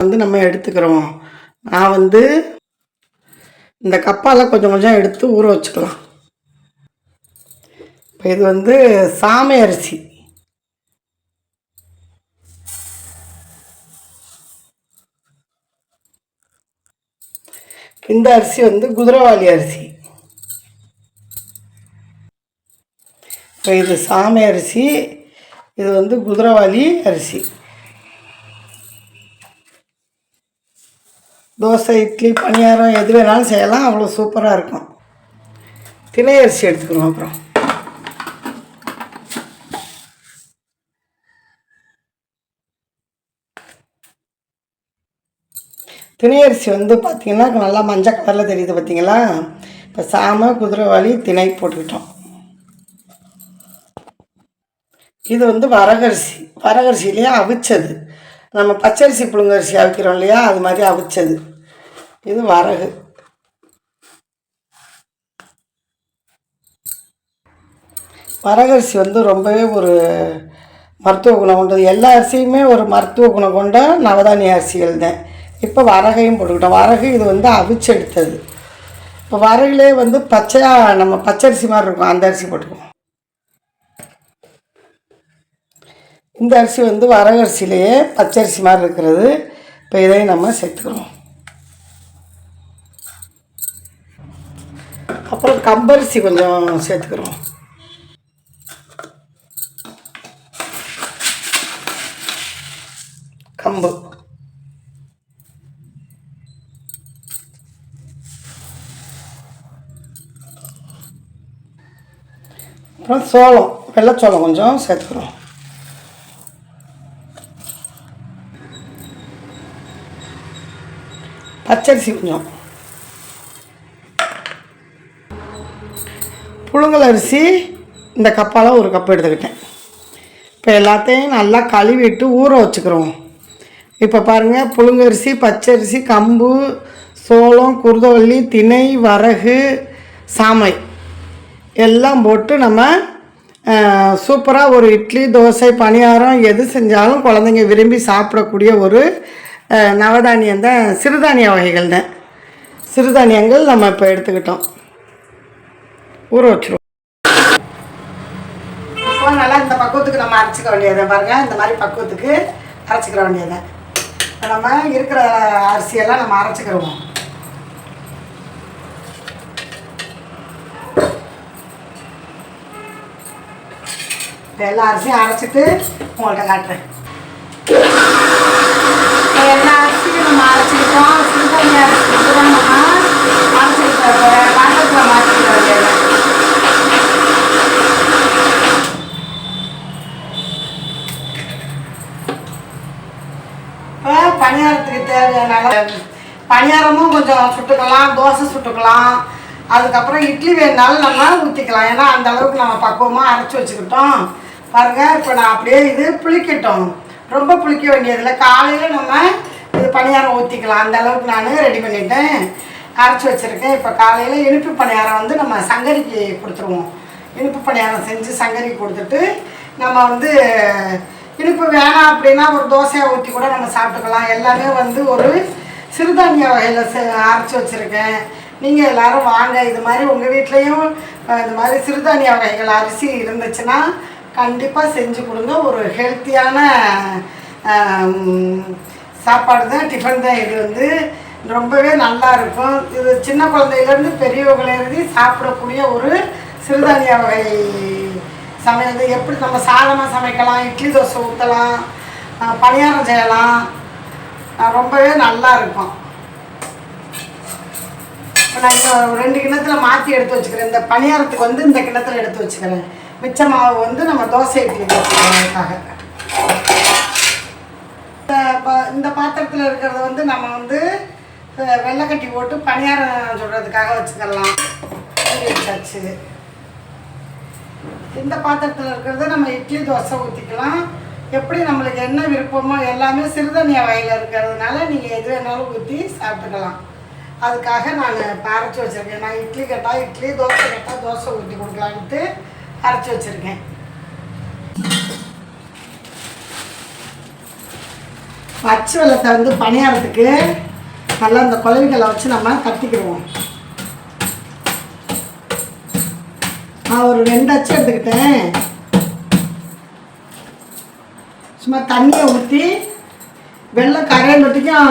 வந்து நம்ம எடுத்துக்கிறோம். நான் வந்து இந்த கப்பால் கொஞ்சம் கொஞ்சம் எடுத்து ஊற வச்சுக்கலாம் இப்போ இது வந்து சாமை அரிசி. இந்த அரிசி வந்து குதிரவாளி அரிசி. இப்போ இது சாமை அரிசி இது வந்து குதிரவாளி அரிசி. தோசை இட்லி பணியாரம் எது வேணாலும் செய்யலாம். அவ்வளோ சூப்பராக இருக்கும். திணை அரிசி எடுத்துக்கணும் அப்புறம். திணை அரிசி வந்து பார்த்திங்கன்னா நல்லா மஞ்சள் கலரில் தெரியுது பார்த்திங்களா இப்போ சாமை குதிரைவாளி திணை போட்டுக்கிட்டோம். இது வந்து வரகரிசி வரகரிசிலேயே அவிச்சது. நம்ம பச்சரிசி புழுங்கரிசி அவிக்கிறோம் இல்லையா? அது மாதிரி அவிச்சது. இது வரகு. வரகரிசி வந்து ரொம்பவே ஒரு மருத்துவ குணம் கொண்டது. எல்லா அரிசியுமே ஒரு மருத்துவ குணம் கொண்ட நவதானிய அரிசிகள் தான். இப்போ வரகையும் போட்டுக்கிட்டோம். வரகு இது வந்து அவிச்செடுத்தது. இப்போ வரகுலே வந்து பச்சையாக நம்ம பச்சரிசி மாதிரி இருக்கும். அந்த அரிசி போட்டுக்குவோம். இந்த அரிசி வந்து வரகரிசிலேயே பச்சரிசி மாதிரி இருக்கிறது. இப்போ இதையும் நம்ம சேர்த்துக்கிறோம். அப்புறம் கம்பரிசி கொஞ்சம் சேர்த்துக்கிறோம். கம்பு. அப்புறம் சோளம் வெள்ளைச்சோளம் கொஞ்சம் சேர்த்துக்கிறோம். பச்சரிசி கொஞ்சம். புழுங்கல் அரிசி இந்த கப்பால் ஒரு கப் எடுத்துக்கிட்டேன். இப்போ எல்லாத்தையும் நல்லா கழுவிட்டு ஊற வச்சுக்கிறோம். இப்போ பாருங்கள் புழுங்கரிசி பச்சரிசி கம்பு சோளம் குருதவள்ளி திணை வரகு சாமை. எல்லாம் போட்டு நம்ம சூப்பராக ஒரு இட்லி தோசை பணியாரம் எது செஞ்சாலும் குழந்தைங்க விரும்பி சாப்பிடக்கூடிய ஒரு நவதானியம் தான் சிறுதானிய வகைகள் தான் சிறுதானியங்கள் நம்ம இப்போ எடுத்துக்கிட்டோம். ஊற வச்சுருவோம். இப்போ நல்லா இந்த பக்குவத்துக்கு நம்ம அரைச்சிக்க வேண்டியதை பாருங்க இந்த மாதிரி பக்குவத்துக்கு அரைச்சிக்கிற வேண்டியதை நம்ம இருக்கிற அரிசியெல்லாம் நம்ம அரைச்சிக்கிறோம் எல்லா அரிசியும் அரைச்சிட்டு உங்கள்கிட்ட காட்டுறேன். எல்லா அரிசியும் நம்ம அரைச்சிக்கிட்டோம். சிறுதானிய அரிசி தான் நம்ம பாத்திரத்தில் மாற்றிக்கிற வேண்டியது இப்போ பணியாரத்துக்கு தேவையான பணியாரமும் கொஞ்சம் சுட்டுக்கலாம் தோசை சுட்டுக்கலாம். அதுக்கப்புறம் இட்லி வேணுனாலும் நம்ம ஊற்றிக்கலாம் ஏன்னா அந்த அளவுக்கு நம்ம பக்குவமாக அரைச்சி வச்சுக்கிட்டோம். பாருங்கள் இப்போ நான் அப்படியே இது புளிக்கட்டும். ரொம்ப புளிக்க வேண்டியதில்லை. காலையில் நம்ம இது பணியாரம் ஊற்றிக்கலாம் அந்த அளவுக்கு நான் ரெடி பண்ணிட்டேன். அரைச்சி வச்சுருக்கேன். இப்போ காலையில் இனிப்பு பணியாரம் வந்து நம்ம சங்கரிக்கு கொடுத்துருவோம். இனிப்பு பணியாரம் செஞ்சு சங்கரிக்கு கொடுத்துட்டு நம்ம வந்து இனிப்பு வேணாம் அப்படின்னா ஒரு தோசையை ஊற்றி கூட நம்ம சாப்பிட்டுக்கலாம். எல்லாமே வந்து ஒரு சிறுதானிய வகையில் செ அரைச்சி வச்சுருக்கேன். நீங்கள் எல்லாரும் வாங்க. இது மாதிரி உங்கள் வீட்லேயும் இந்த மாதிரி சிறுதானிய வகைகள் அரிசி இருந்துச்சுன்னா கண்டிப்பாக செஞ்சு கொடுங்க. ஒரு ஹெல்த்தியான சாப்பாடு தான் டிஃபன் தான். இது வந்து ரொம்பவே நல்லா இருக்கும். இது சின்ன குழந்தையிலேருந்து பெரியவங்களிலிருந்து சாப்பிடக்கூடிய ஒரு சிறுதானிய வகை சமையல் எப்படி நம்ம சாதமாக சமைக்கலாம் இட்லி தோசை ஊற்றலாம் பணியாரம் செய்யலாம். ரொம்பவே நல்லா இருக்கும். இப்போ நான் இன்னும் ரெண்டு கிணத்துல மாற்றி எடுத்து வச்சுக்கிறேன். இந்த பணியாரத்துக்கு வந்து இந்த கிணத்துல எடுத்து வச்சுக்கிறேன். மிச்ச மாவு வந்து நம்ம தோசை இட்லி வச்சுக்கிறதுக்காக இந்த இந்த பாத்திரத்தில் இருக்கிறத வந்து நம்ம வந்து வெள்ளைக்கட்டி போட்டு பணியாரம் சொல்கிறதுக்காக வச்சுக்கலாம். வச்சாச்சு. இந்த பாத்திரத்தில் இருக்கிறத நம்ம இட்லி தோசை ஊற்றிக்கலாம் எப்படி நம்மளுக்கு என்ன விருப்பமோ எல்லாமே சிறுதானிய வகையில் இருக்கிறதுனால நீங்கள் எது வேணாலும் ஊற்றி சாப்பிட்டுக்கலாம். அதுக்காக நான் இப்போ அரைச்சி வச்சுருக்கேன். நான் இட்லி கேட்டால் இட்லி தோசை கேட்டால் தோசை ஊற்றி கொடுக்கலான்ட்டு அரைச்சி வச்சுருக்கேன். பச்சை வெள்ளத்தை வந்து பணியாரத்துக்கு நல்லா அந்த குழவிகளை வச்சு நம்ம கட்டிக்கிடுவோம். நான் ஒரு ரெண்டு அச்சு எடுத்துக்கிட்டேன். சும்மா தண்ணியை ஊற்றி வெள்ளம் கரையன் மட்டுக்கும்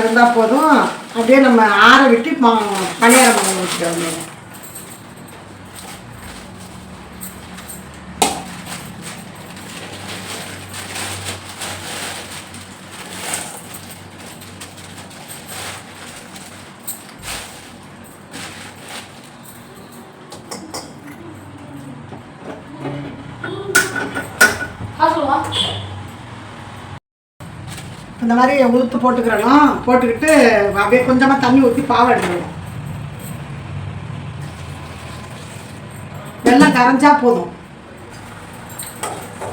இருந்தால் போதும். அப்படியே நம்ம ஆற விட்டு பணியாரம் பண்ணி இந்த மாதிரி உளுத்து போட்டுக்கிறணும் போட்டுக்கிட்டு அப்படியே கொஞ்சமாக தண்ணி ஊற்றி பாவை எடுக்கணும் வெள்ளம் கரைஞ்சா போதும்.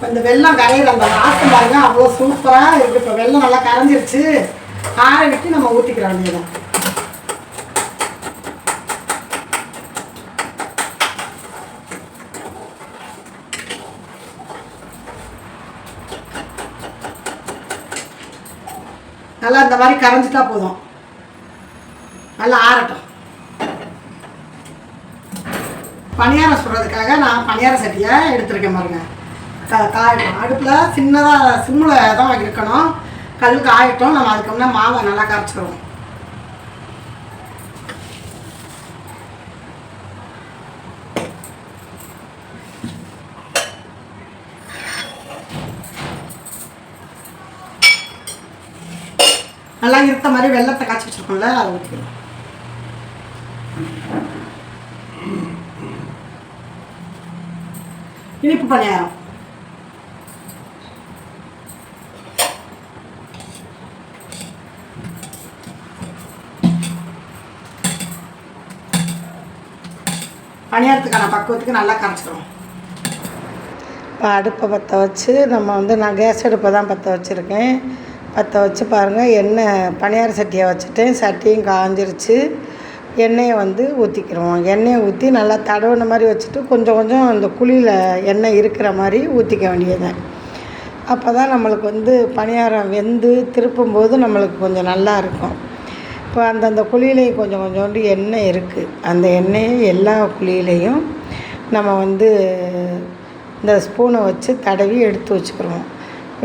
இந்த வெள்ளம் கரையிற அந்த வாசம் பாருங்க அவ்வளோ சூப்பராக இருக்குது இப்போ வெள்ளம் நல்லா கரைஞ்சிருச்சு. ஆற விட்டு நம்ம ஊற்றிக்கிறோம் வேண்டியதான் நல்லா இந்த மாதிரி கரைஞ்சிட்டா போதும். நல்லா ஆறட்டும். பணியாரம் சுடுறதுக்காக நான் பணியார சட்டியை எடுத்திருக்கேன் பாருங்க. காயட்டும் அடுப்பில் சின்னதாக சிம்மில் தான் இருக்கணும் கல் காயட்டும் நம்ம அதுக்கு முன்னே மாவை நல்லா கரைச்சிடுவோம் நல்லா இருத்த மாதிரி வெள்ளத்தை காய்ச்சி வச்சிருக்கோம்ல அதை ஊற்றிக்கலாம் இனிப்பு பணியாரம். பணியாரத்துக்கான பக்குவத்துக்கு நல்லா கரைச்சிக்கிறோம் இப்போ அடுப்பை பற்ற வச்சு நம்ம வந்து நான் கேஸ் அடுப்பை தான் பற்ற வச்சுருக்கேன். பற்ற வச்சு பாருங்கள் எண்ணெய் பணியார சட்டியை வச்சுட்டேன் சட்டியும் காஞ்சிருச்சு. எண்ணெயை வந்து ஊற்றிக்கிடுவோம் எண்ணெயை ஊற்றி நல்லா தடவுன மாதிரி வச்சுட்டு கொஞ்சம் கொஞ்சம் அந்த குழியில் எண்ணெய் இருக்கிற மாதிரி ஊற்றிக்க வேண்டியது அப்போ தான் நம்மளுக்கு வந்து பணியாரம் வெந்து திருப்பும்போது நம்மளுக்கு கொஞ்சம் நல்லா இருக்கும். இப்போ அந்தந்த குழியிலையும் கொஞ்சம் கொஞ்சோண்டு எண்ணெய் இருக்குது அந்த எண்ணெயை எல்லா குழியிலையும் நம்ம வந்து இந்த ஸ்பூனை வச்சு தடவி எடுத்து வச்சுக்கிறோம்.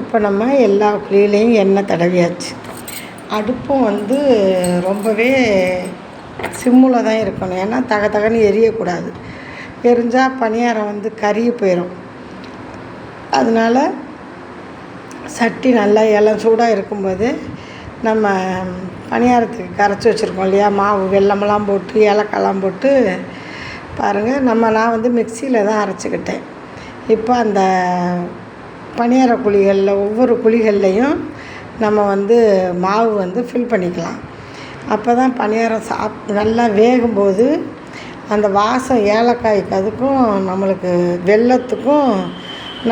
இப்போ நம்ம எல்லா குழியிலையும் எண்ணெய் தடவியாச்சு. அடுப்பும் வந்து ரொம்பவே சிம்மில் தான் இருக்கணும். ஏன்னா தக தகன்னு எரியக்கூடாது. எரிஞ்சால் பணியாரம் வந்து கறி போயிடும் அதனால சட்டி நல்லா இளம் சூடாக இருக்கும்போது நம்ம பணியாரத்துக்கு கரைச்சி வச்சுருக்கோம் இல்லையா? மாவு வெல்லமெல்லாம் போட்டு ஏலக்காயெல்லாம் போட்டு பாருங்கள் நம்ம நான் வந்து மிக்சியில் தான் அரைச்சிக்கிட்டேன். இப்போ அந்த பணியார குழிகளில் ஒவ்வொரு குழிகள்லையும் நம்ம வந்து மாவு வந்து ஃபில் பண்ணிக்கலாம். அப்போ தான் பணியாரம் சாப் நல்லா வேகும்போது அந்த வாசம் ஏலக்காய்க்கு அதுக்கும் நம்மளுக்கு வெல்லத்துக்கும்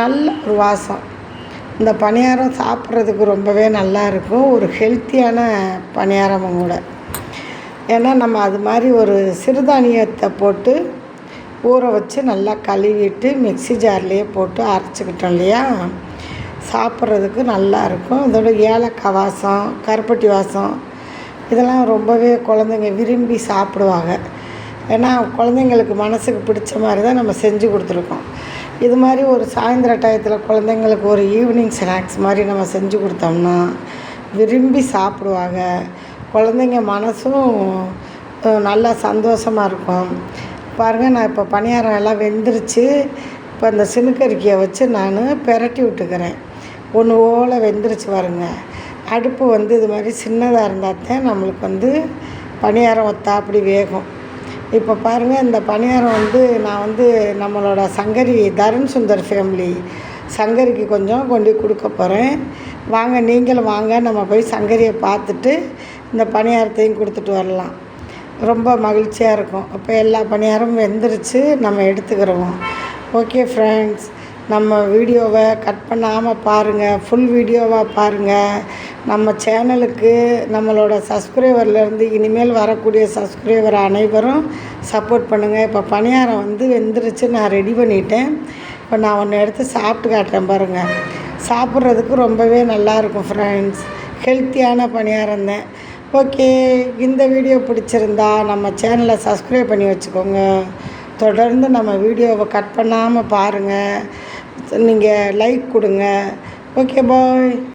நல்ல ஒரு வாசம். இந்த பணியாரம் சாப்பிட்றதுக்கு ரொம்பவே நல்லா இருக்கும் ஒரு ஹெல்த்தியான பணியாரமும் கூட. ஏன்னா நம்ம அது மாதிரி ஒரு சிறுதானியத்தை போட்டு ஊற வச்சு நல்லா கழுவிட்டு மிக்ஸி ஜார்லேயே போட்டு அரைச்சிக்கிட்டோம் இல்லையா? சாப்பிட்றதுக்கு நல்லா இருக்கும். இதோட ஏலக்காய் வாசம் கருப்பட்டி வாசம் இதெல்லாம் ரொம்பவே குழந்தைங்க விரும்பி சாப்பிடுவாங்க. ஏன்னா குழந்தைங்களுக்கு மனசுக்கு பிடிச்ச மாதிரி தான் நம்ம செஞ்சு கொடுத்துருக்கோம். இது மாதிரி ஒரு சாயந்தர டயத்தில் குழந்தைங்களுக்கு ஒரு ஈவினிங் ஸ்நாக்ஸ் மாதிரி நம்ம செஞ்சு கொடுத்தோம்னா விரும்பி சாப்பிடுவாங்க. குழந்தைங்க மனசும் நல்லா சந்தோஷமாக இருக்கும். பாருங்கள் நான் இப்போ பணியாரம் எல்லாம் வெந்துருச்சு. இப்போ இந்த சினுக்கறிக்கையை வச்சு நான் பெரட்டி விட்டுக்கிறேன். ஒன்று ஓல வெந்துருச்சு பாருங்க. அடுப்பு வந்து இது மாதிரி சின்னதாக இருந்தால் தான் நம்மளுக்கு வந்து பணியாரம் ஒத்தா அப்படி வேகும். இப்போ பாருங்கள் இந்த பணியாரம் வந்து நான் வந்து நம்மளோட சங்கரி தருண் சுந்தர் ஃபேமிலி சங்கரிக்கு கொஞ்சம் கொண்டு கொடுக்க போகிறேன் வாங்க நீங்களும் வாங்க. நம்ம போய் சங்கரியை பார்த்துட்டு இந்த பணியாரத்தையும் கொடுத்துட்டு வரலாம். ரொம்ப மகிழ்ச்சியாக இருக்கும். அப்போ எல்லா பணியாரமும் வெந்துருச்சு நம்ம எடுத்துக்கிறோம் ஓகே ஃப்ரெண்ட்ஸ் நம்ம வீடியோவை கட் பண்ணாமல் பாருங்கள் ஃபுல் வீடியோவாக பாருங்கள் நம்ம சேனலுக்கு நம்மளோட சப்ஸ்கிரைபர்லேருந்து இனிமேல் வரக்கூடிய சப்ஸ்கிரைபர் அனைவரும் சப்போர்ட் பண்ணுங்கள் இப்போ பணியாரம் வந்து வெந்துருச்சு நான் ரெடி பண்ணிட்டேன். இப்போ நான் ஒன்று எடுத்து சாப்பிட்டு காட்டுறேன் பாருங்கள் சாப்பிட்றதுக்கு ரொம்பவே நல்லாயிருக்கும் ஃப்ரெண்ட்ஸ் ஹெல்த்தியான பணியாரம் தான். ஓகே இந்த வீடியோ பிடிச்சிருந்தா நம்ம சேனலை சப்ஸ்கிரைப் பண்ணி வச்சுக்கோங்க. தொடர்ந்து நம்ம வீடியோவை கட் பண்ணாமல் பாருங்கள் நீங்கள் லைக் கொடுங்க. Okay bye